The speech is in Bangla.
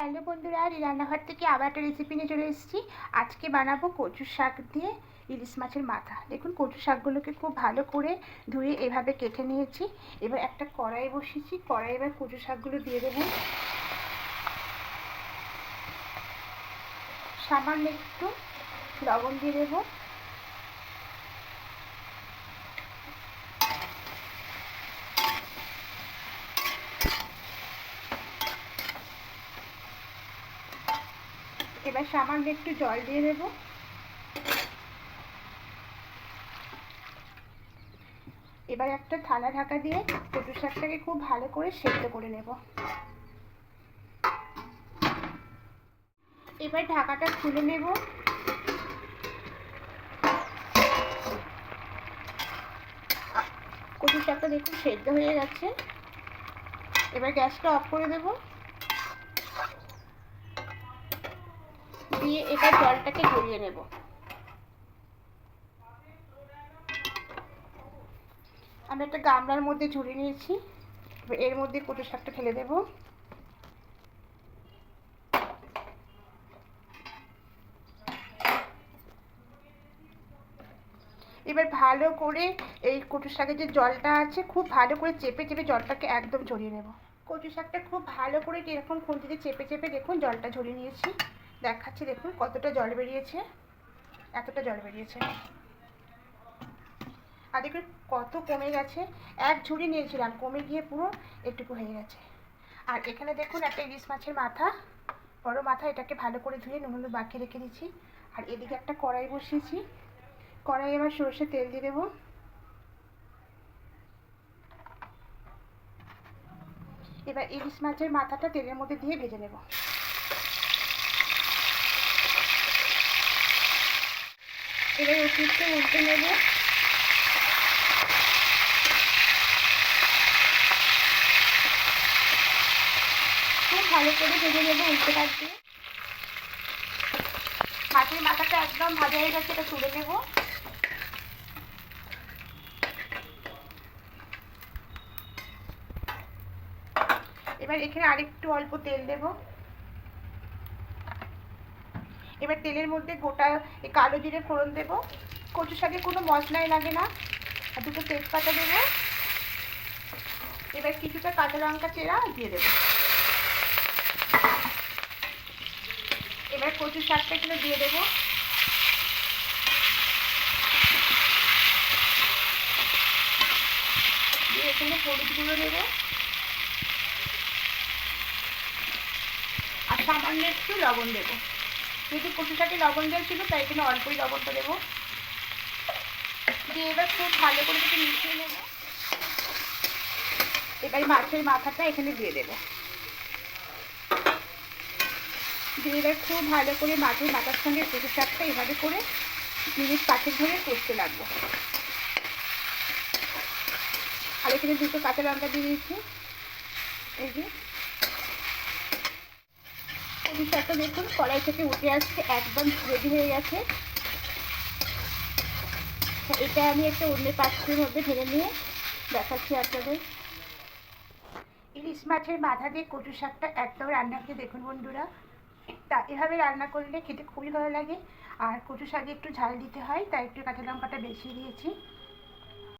হ্যালো বন্ধুরা রান্নাঘর থেকে আবার একটা রেসিপি নিয়ে চলে এসেছি। আজকে বানাবো কচু শাক দিয়ে ইলিশ মাছের মাথা। দেখুন কচু শাকগুলোকে খুব ভালো করে ধুয়ে এভাবে কেটে নিয়েছি। এবার একটা কড়াই বসিয়েছি। কড়াই এবার কচু শাকগুলো দিয়ে দেবো। সামান্য একটু লবণ দিয়ে দেবো। এবার সামান্য একটু জল দিয়ে দেব। এবার একটা থালা ঢাকা দিয়ে কচু শাকটাকে খুব ভালো করে সেদ্ধ করে নেব। এবার ঢাকাটা খুলে নেব। কচু শাকটা দেখুন সেদ্ধ হয়ে গেছে। এবার গ্যাসটা অফ করে দেবো। দিয়ে এবার জলটাকে ঝরিয়ে নেব। আমি একটা গামলার মধ্যে ঝরিয়ে নিয়েছি। এর মধ্যে কচু শাকটা ফেলে দেব। এবার ভালো করে এই কচু শাকের যে জলটা আছে, খুব ভালো করে চেপে চেপে জলটাকে একদম ঝরিয়ে নেব। কচু শাকটা খুব ভালো করে এরকম খুন্তিতে চেপে চেপে দেখুন জলটা ঝরিয়ে নিয়েছি। দেখাচ্ছি, দেখুন কতটা জল বেরিয়েছে, এতটা জল বেরিয়েছে। আর দেখুন কত কমে গেছে, এক ঝুড়ি নিয়েছিলাম, কমে গিয়ে পুরো একটুকু হয়ে গেছে। আর এখানে দেখুন একটা ইলিশ মাছের মাথা, বড় মাথা, এটাকে ভালো করে ধুয়ে নুন হলুদ বাকি রেখে দিচ্ছি আর এদিকে একটা কড়াই বসিয়েছি। কড়াই এবার সর্ষে তেল দিয়ে দেবো। এবার ইলিশ মাছের মাথাটা তেলের মধ্যে দিয়ে ভেজে নেব। এবার ওষুধটা উল্টে নেব। খুব ভালো করে ভেজে নেব উল্টে পাট দিয়ে মাছের মাথাটা একদম ভাজা হয়ে গেছে, এটা তুলে নেব। এবার এখানে আরেকটু অল্প তেল দেবো। এবার তেলের মধ্যে গোটা এই কালো জিরে ফোড়ন দেবো। কচু শাকে কোনো মশলাই লাগে না। আর দুটো তেজপাতা দেবো। এবার কিছুটা কাঁচা লঙ্কা চেরা দিয়ে দেবো। এবার কচু শাকটা এখানে দিয়ে দেবো। দিয়ে এখানে হলুদ গুঁড়ো দেবো। আর সামান্য একটু লবণ দেবো। যেহেতু কচু শাকে লবণ দেওয়া ছিল, তাই এখানে অল্পই লবণটা দেবো। দিয়ে এবার খুব ভালো করে একটু মিশিয়ে নেব। এবার মাছের মাথাটা এখানে দিয়ে দেবো। দিয়ে এবার খুব ভালো করে মাছের মাথার সঙ্গে কচু শাকটা এভাবে করে মিনিট পাঁচেক ধরে কষতে লাগবো। আর এখানে দুটো কাঁচা লঙ্কা দিয়ে দিয়েছি। এই যে শাকটা দেখুন, কড়াই থেকে উঠে আসছে, একদম রেডি হয়ে গেছে। এটা আমি একটা অন্য পাত্রের মধ্যে ঢেলে নিয়ে দেখাচ্ছি আপনাদের। ইলিশ মাছের মাথা দিয়ে কচু শাকটা একদম রান্না করে দেখুন বন্ধুরা। তা, এভাবে রান্না করলে খেতে খুবই ভালো লাগে। আর কচু শাকে একটু ঝাল দিতে হয়, তাই একটু কাঁচা লঙ্কাটা বেশি দিয়েছি।